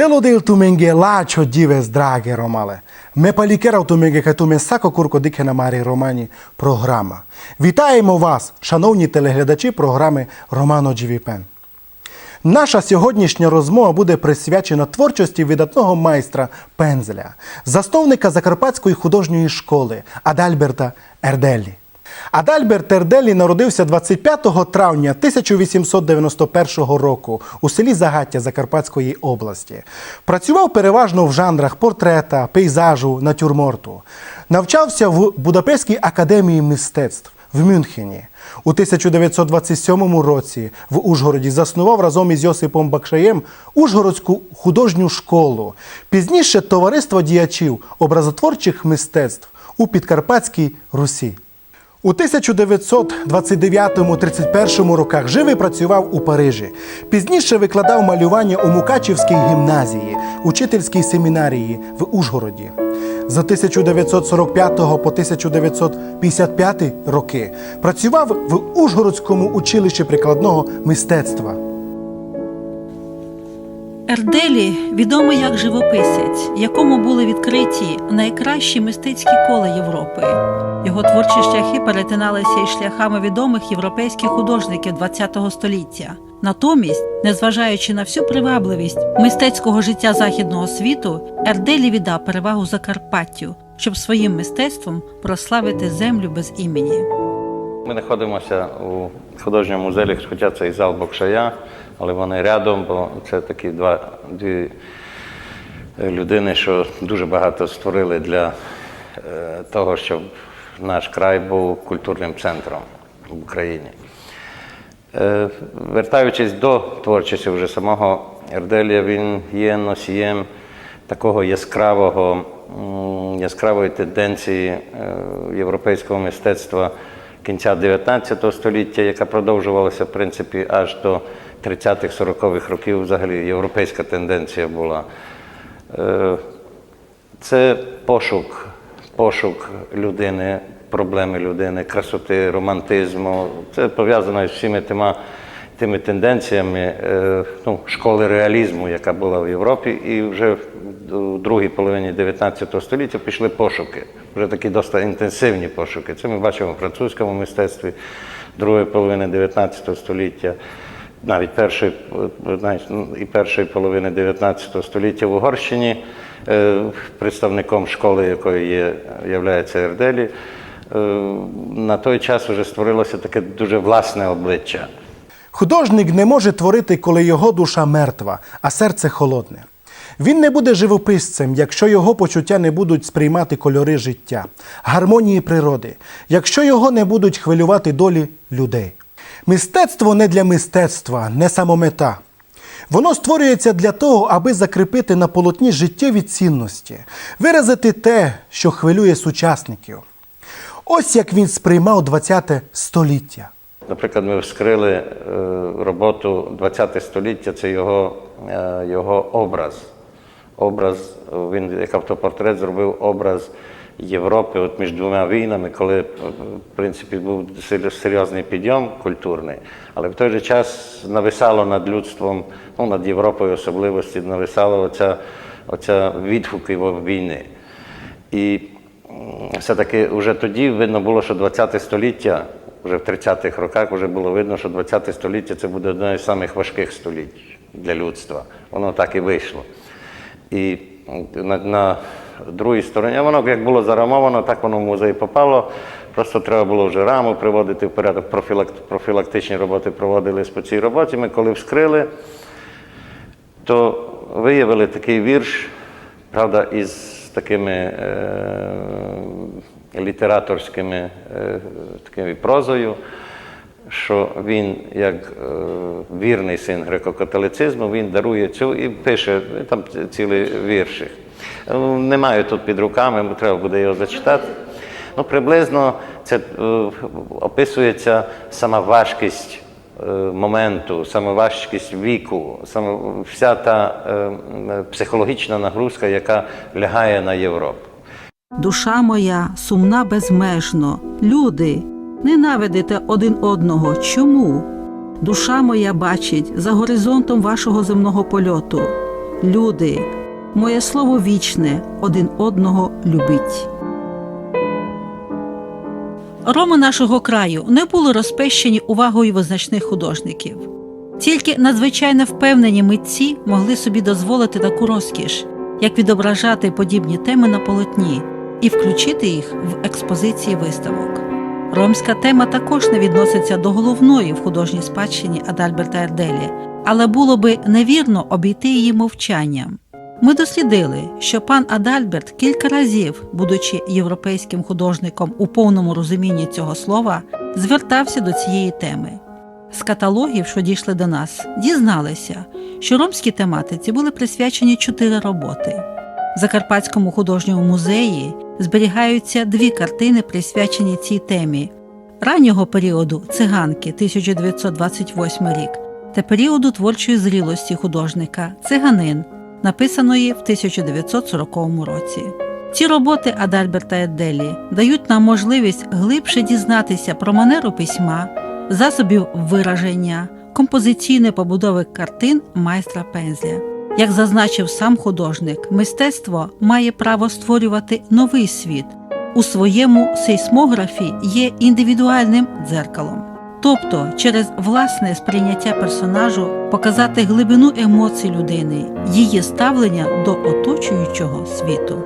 Delo del tu menge lacio dives драге ромале. Ме палікера ту мenge кай ту ме сако курко дике на марі романі програма. Вітаємо вас, шановні телеглядачі програми Романо Джівіпен. Наша сьогоднішня розмова буде присвячена творчості видатного майстра пензля, засновника Закарпатської художньої школи Адальберта Ерделі. Адальберт Ерделі народився 25 травня 1891 року у селі Загаття Закарпатської області. Працював переважно в жанрах портрета, пейзажу, натюрморту. Навчався в Будапештській академії мистецтв в Мюнхені. У 1927 році в Ужгороді заснував разом із Йосипом Бакшаєм Ужгородську художню школу. Пізніше товариство діячів образотворчих мистецтв у Підкарпатській Русі. У 1929-31 роках жив і працював у Парижі. Пізніше викладав малювання у Мукачівській гімназії, учительській семінарії в Ужгороді. З 1945 по 1955 роки працював в Ужгородському училищі прикладного мистецтва. Ерделі відомий як живописець, якому були відкриті найкращі мистецькі кола Європи. Його творчі шляхи перетиналися із шляхами відомих європейських художників ХХ століття. Натомість, незважаючи на всю привабливість мистецького життя західного світу, Ерделі віддав перевагу Закарпаттю, щоб своїм мистецтвом прославити землю без імені. Ми знаходимося у художньому музеї, хоча це і зал Бокшая, але вони рядом, бо це такі два, дві людини, що дуже багато створили для е, того, щоб наш край був культурним центром в Україні. Е, Вертаючись до творчості вже самого Ерделія, він є носієм такого яскравого, яскравої тенденції е, європейського мистецтва кінця 19 століття, яка продовжувалася, в принципі, аж до 30-х-40-х років. Взагалі європейська тенденція була. Е, Це пошук, пошук людини, проблеми людини, красоти, романтизму. Це пов'язано з всіми тима, тими тенденціями е, ну, школи реалізму, яка була в Європі, і вже в другій половині 19 століття пішли пошуки. Вже такі досить інтенсивні пошуки. Це ми бачимо в французькому мистецтві другої половини 19 століття навіть першої, е, ну, і першої половини 19 століття в Угорщині, е, представником школи, якої є, являється Ерделі, е, на той час вже створилося таке дуже власне обличчя. Художник не може творити, коли його душа мертва, а серце холодне. Він не буде живописцем, якщо його почуття не будуть сприймати кольори життя, гармонії природи, якщо його не будуть хвилювати долі людей. Мистецтво не для мистецтва, не самомета. Воно створюється для того, аби закріпити на полотні життєві цінності, виразити те, що хвилює сучасників. Ось як він сприймав ХХ століття. Наприклад, ми вскрили е, роботу 20 століття, це його, е, його образ. Образ, він як автопортрет зробив образ Європи от між двома війнами, коли е, в принципі був серйозний підйом культурний, але в той же час нависало над людством, ну над Європою особливості, нависало оця, оця відгук його війни. І все-таки вже тоді видно було, що 20 століття, вже в 30-х роках вже було видно, що 20 століття це буде одне з самих важких століть для людства. Воно так і вийшло. І на, на другій стороні, а воно як було зарамовано, так воно в музей попало. Просто треба було вже раму приводити в порядок, профілак, профілактичні роботи проводились по цій роботі. Ми коли вскрили, то виявили такий вірш, правда, із такими е, літераторськими е, такими прозою, що він, як е, вірний син греко-католицизму, він дарує цю і пише там ці- цілий віршик. Е, Не маю тут під руками, треба буде його зачитати. Ну, приблизно це е, описується сама важкість е, моменту, сама важкість віку, саме вся та психологічна нагрузка, яка лягає на Європу. Душа моя сумна безмежно. Люди, ненавидите один одного. Чому? Душа моя бачить за горизонтом вашого земного польоту. люди, моє слово вічне, один одного любіть. Роми нашого краю не були розпещені увагою визначних художників. Тільки надзвичайно впевнені митці могли собі дозволити таку розкіш, як відображати подібні теми на полотні і включити їх в експозиції виставок. Ромська тема також не відноситься до головної в художній спадщині Адальберта Ерделі, але було би невірно обійти її мовчанням. Ми дослідили, що пан Адальберт кілька разів, будучи європейським художником у повному розумінні цього слова, звертався до цієї теми. З каталогів, що дійшли до нас, дізналися, що ромській тематиці були присвячені чотири роботи. В Закарпатському художньому музеї зберігаються дві картини, присвячені цій темі раннього періоду циганки 1928 рік та періоду творчої зрілості художника Циганин, написаної в 1940 році. Ці роботи Адальберта Едделі дають нам можливість глибше дізнатися про манеру письма, засобів вираження, композиційної побудови картин майстра пензля. Як зазначив сам художник, мистецтво має право створювати новий світ. У своєму сейсмографі є індивідуальним дзеркалом, тобто через власне сприйняття персонажу показати глибину емоцій людини, її ставлення до оточуючого світу.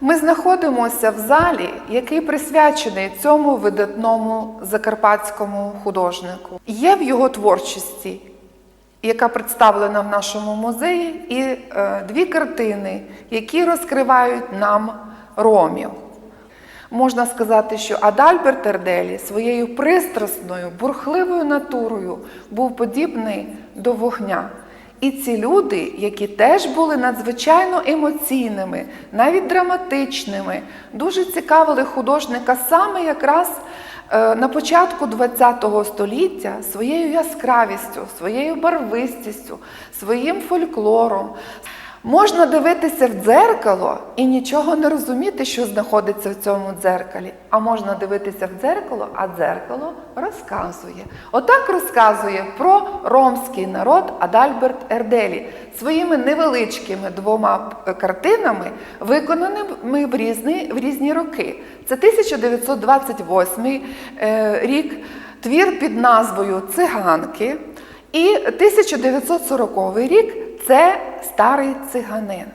Ми знаходимося в залі, який присвячений цьому видатному закарпатському художнику. Є в його творчості, яка представлена в нашому музеї, і е, дві картини, які розкривають нам ромів. Можна сказати, що Адальберт Ерделі своєю пристрасною, бурхливою натурою був подібний до вогня. І ці люди, які теж були надзвичайно емоційними, навіть драматичними, дуже цікавили художника саме якраз е, на початку ХХ століття своєю яскравістю, своєю барвистістю, своїм фольклором. Можна дивитися в дзеркало і нічого не розуміти, що знаходиться в цьому дзеркалі. А можна дивитися в дзеркало, а дзеркало розказує. Отак розказує про ромський народ Адальберт Ерделі своїми невеличкими двома е, картинами, виконаними в різні, в різні роки. Це 1928 е, рік, твір під назвою Циганки. І 1940 рік це старий циганин.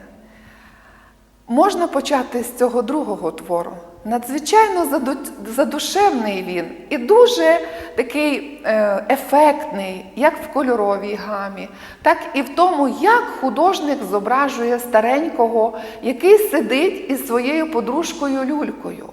Можна почати з цього другого твору. Надзвичайно задушевний він і дуже такий е, ефектний, як в кольоровій гамі, так і в тому, як художник зображує старенького, який сидить із своєю подружкою люлькою.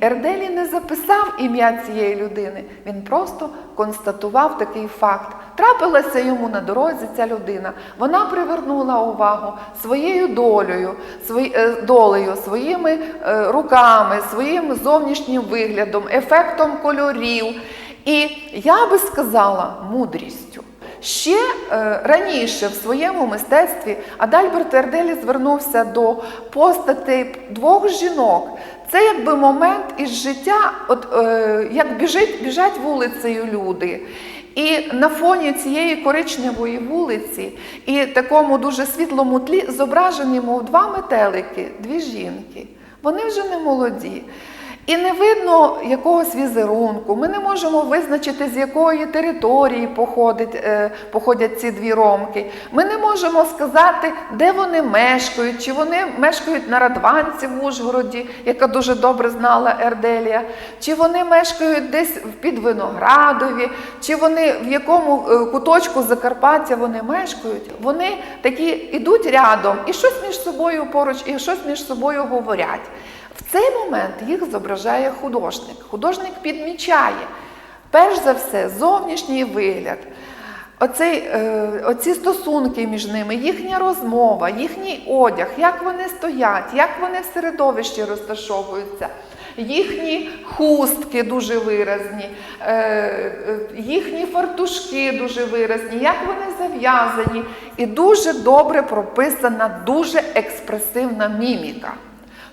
Ерделі не записав ім'я цієї людини, він просто констатував такий факт. Трапилася йому на дорозі ця людина. Вона привернула увагу своєю долею, свої, е, долею, своїми е, руками, своїм зовнішнім виглядом, ефектом кольорів. І я би сказала мудрістю. Ще е, раніше в своєму мистецтві Адальберт Ерделі звернувся до постатей двох жінок. Це якби момент із життя, от е, як біжить, біжать вулицею люди. І на фоні цієї коричневої вулиці і такому дуже світлому тлі зображені, мов два метелики, дві жінки. Вони вже не молоді. І не видно якогось візерунку. Ми не можемо визначити, з якої території походить, е, походять ці дві ромки. Ми не можемо сказати, де вони мешкають, чи вони мешкають на Радванці в Ужгороді, яка дуже добре знала Ерделія, чи вони мешкають десь в Підвиноградові, чи вони в якому е, куточку Закарпаття вони мешкають. Вони такі ідуть рядом і щось між собою поруч, і щось між собою говорять. Цей момент їх зображає художник. Художник підмічає, перш за все, зовнішній вигляд, оцей, е, оці стосунки між ними, їхня розмова, їхній одяг, як вони стоять, як вони в середовищі розташовуються. Їхні хустки дуже виразні, е, е, їхні фартушки дуже виразні, як вони зав'язані, і дуже добре прописана, дуже експресивна міміка.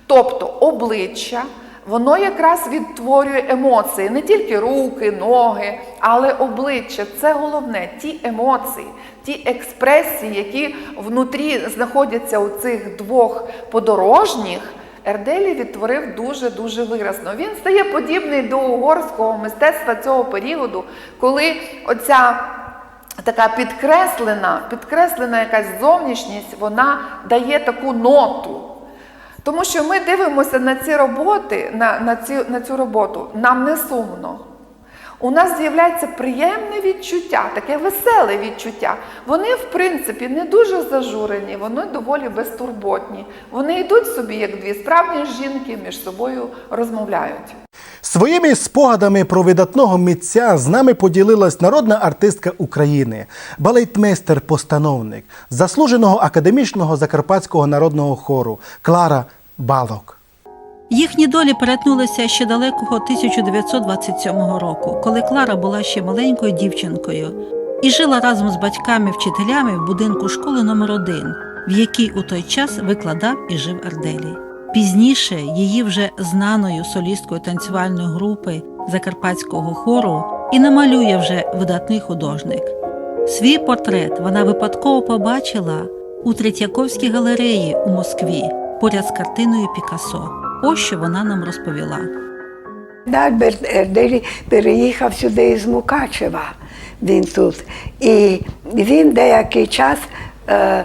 Тобто обличчя, Воно якраз відтворює емоції, не тільки руки, ноги, але обличчя. Це головне, ті емоції, ті експресії, які внутрі знаходяться у цих двох подорожніх. Ерделі відтворив дуже-дуже виразно. Він стає подібний до угорського мистецтва цього періоду, коли оця така підкреслена, підкреслена якась зовнішність, вона дає таку ноту. Тому що ми дивимося на ці роботи, на, на, ці, на цю роботу, нам не сумно. У нас з'являється приємне відчуття, таке веселе відчуття. Вони, в принципі, не дуже зажурені, вони доволі безтурботні. Вони йдуть собі, як дві справжні жінки, між собою розмовляють. Своїми спогадами про видатного митця з нами поділилась народна артистка України, балетмейстер-постановник, заслуженого академічного закарпатського народного хору Клара Балок. Їхні долі перетнулися ще далекого 1927 року, коли Клара була ще маленькою дівчинкою і жила разом з батьками-вчителями в будинку школи номер 1 в якій у той час викладав і жив Арделі. Пізніше її вже знаною солісткою танцювальної групи Закарпатського хору і намалює вже видатний художник. Свій портрет вона випадково побачила у Третьяковській галереї у Москві поряд з картиною Пікассо. Ось що вона нам розповіла. Альберт Ерделі переїхав сюди із Мукачева. Він тут. І він деякий час е,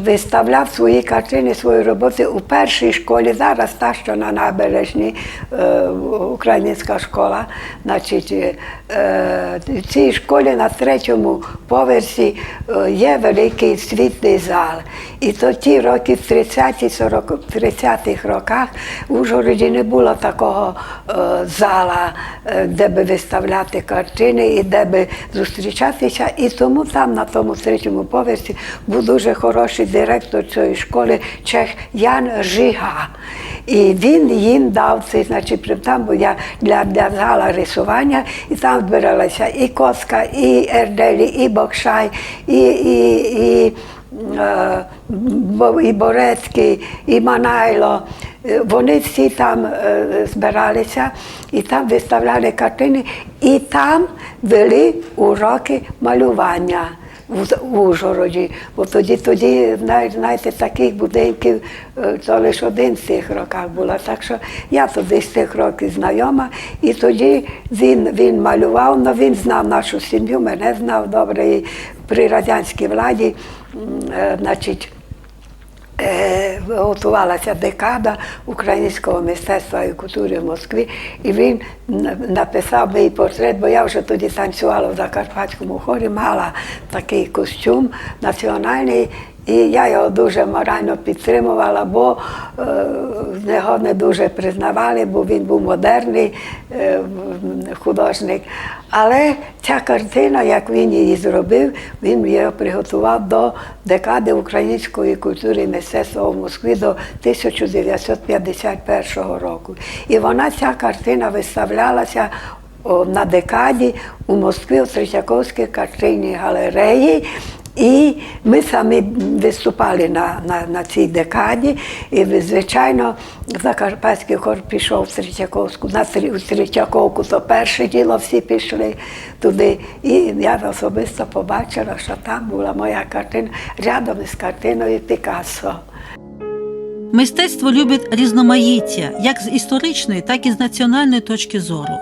виставляв свої картини, свої роботи у першій школі. Зараз та, що на набережній е, українська школа. Значить, е, в цій школі на третьому поверсі е, є великий світлий зал. І то ті роки в 30-ті, 40 30-х роках в Ужгороді не було такого е, зала, е, де би виставляти картини і де би зустрічатися. І тому там, на тому третьому поверсі, був дуже хороший директор цієї школи Чех Ян Жига. І він їм дав цей, значить, там був я для, для зала рисування, і там збиралася і Коска, і Ерделі, і Бокшай, і, і, і, е, і Борецький, і Манайло. Е, Вони всі там е, збиралися і там виставляли картини, і там вели уроки малювання в Ужгороді. Бо тоді, тоді навіть, знаєте, таких будинків е, то лише один з цих роках була. Так що я тоді з цих років знайома, і тоді він, він малював, але він знав нашу сім'ю, мене знав добре і при радянській владі, е, значить. Готувалася декада українського мистецтва і культури в Москві, і він написав мій портрет, бо я вже тоді танцювала в Закарпатському хорі, мала такий костюм національний. І я його дуже морально підтримувала, бо е, його не дуже признавали, бо він був модерний е, художник. Але ця картина, як він її зробив, він її приготував до декади української культури і мистецтва в Москві до 1951 року. І вона, ця картина, виставлялася на декаді у Москві у Третьяковській картинній галереї. І ми самі виступали на, на, на цій декаді. І, звичайно, Закарпатський хор пішов в Третьяковську, на Тр- у Третьяковку, то перше діло всі пішли туди. І я особисто побачила, що там була моя картина рядом із картиною Пікассо. Мистецтво любить різноманіття як з історичної, так і з національної точки зору.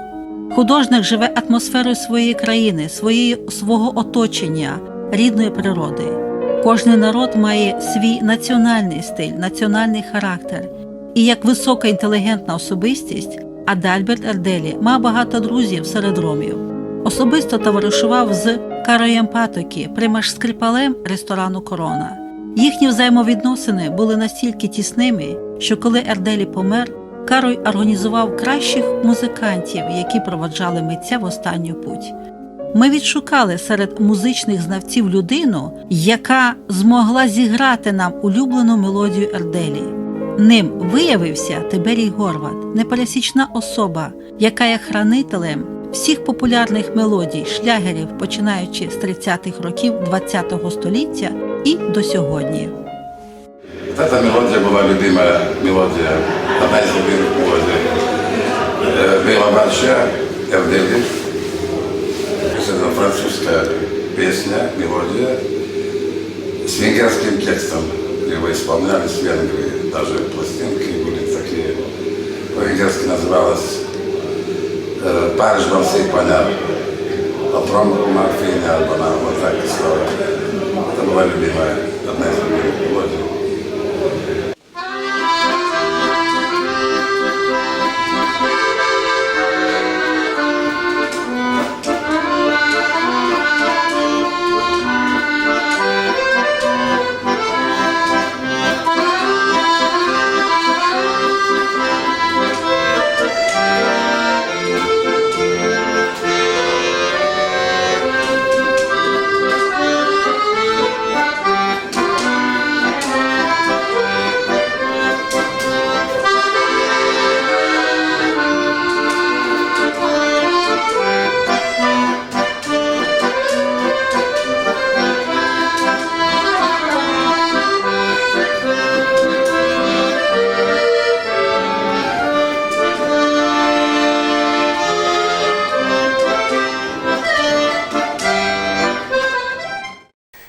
Художник живе атмосферою своєї країни, своєї, свого оточення, рідної природи. Кожний народ має свій національний стиль, національний характер. І як висока інтелігентна особистість, Адальберт Ерделі мав багато друзів серед ромів. Особисто товаришував з Кароєм Патокі, примаш скрипалем ресторану Корона. Їхні взаємовідносини були настільки тісними, що коли Ерделі помер, Карой організував кращих музикантів, які проводжали митця в останню путь. Ми відшукали серед музичних знавців людину, яка змогла зіграти нам улюблену мелодію Ерделі. Ним виявився Тиберій Горват, непересічна особа, яка є хранителем всіх популярних мелодій, шлягерів, починаючи з 30-х років ХХ століття і до сьогодні. Та ця мелодія була любима мелодія, одна із любимих мелодій Э, Была большая Эрдели. Это французская песня, мелодия с венгерским текстом. Его исполняли с Венгрии. Даже пластинки были такие. По-венгерски называлось э, «Париж во всей понял». Потом Марфиня Альбана, вот так история. Это была любимая, одна из любимых мелодий.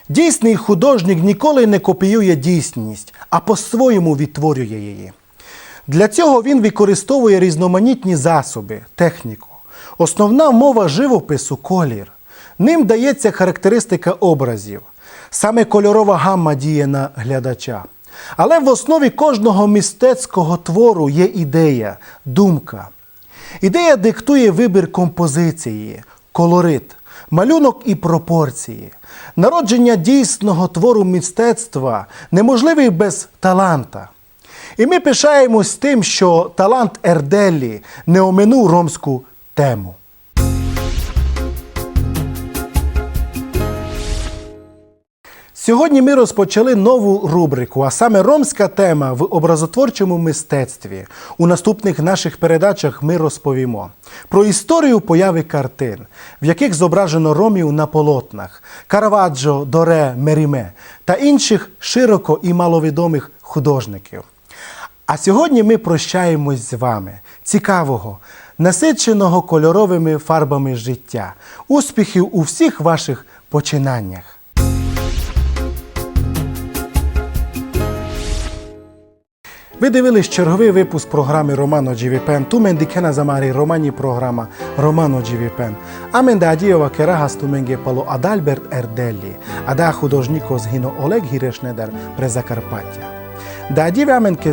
Дійсний художник ніколи не копіює дійсність, а по-своєму відтворює її. Для цього він використовує різноманітні засоби, техніку. Основна мова живопису колір. Ним дається характеристика образів. Саме кольорова гамма діє на глядача. Але в основі кожного мистецького твору є ідея, думка. Ідея диктує вибір композиції, колорит, малюнок і пропорції. Народження дійсного твору мистецтва неможливий без таланта. І ми пишаємось тим, що талант Ерделі не оминув ромську тему. Сьогодні ми розпочали нову рубрику, а саме ромська тема в образотворчому мистецтві. У наступних наших передачах ми розповімо про історію появи картин, в яких зображено ромів на полотнах Караваджо, Доре, Меріме та інших широко і маловідомих художників. А сьогодні ми прощаємось з вами, цікавого, насиченого кольоровими фарбами життя, успіхів у всіх ваших починаннях. Ви дивились черговий випуск програми Романо Джівіпен. Тумен дікена замарі романі програма Романо Джівіпен. Амен да дієва керага стуменге пало Адальберт Ерделлі, ада художніко згино Олег Гірешнедер пре Закарпаття.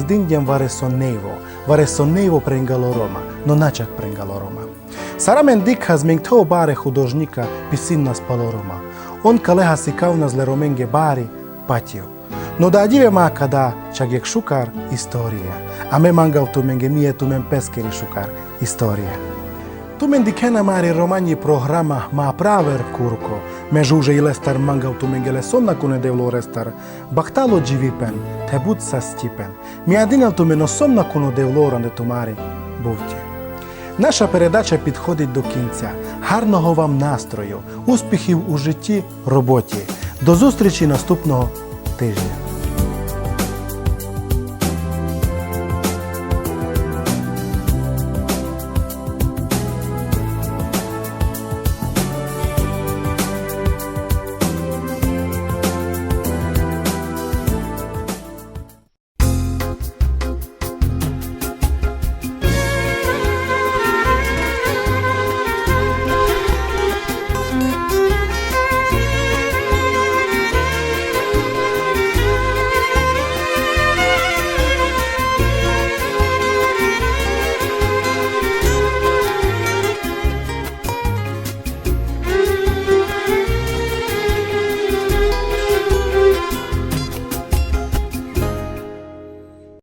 Sdindiam vare sonnevo, vare sonnevo prengalo Roma, non начак prengalo Roma. Сарамен дикха змінктого баре художника пісинна спало Рома. Он калеха сикавна зле роменге барі патів. Но да діве ма када чак як шукар історія. А ме мангав туменге міє тумен пескері шукар історія. Tumen dikena mari romani programa ma praver kurko, me žuže i lestar mangal tumengele somna kune devlo restar, baktalo dživipen, te bud sa stipen, mi adinal tumeno somna kuno devlo ране тумарі бувті. Наша передача підходить до кінця. Гарного вам настрою, успіхів у житті, роботі. До зустрічі наступного тижня.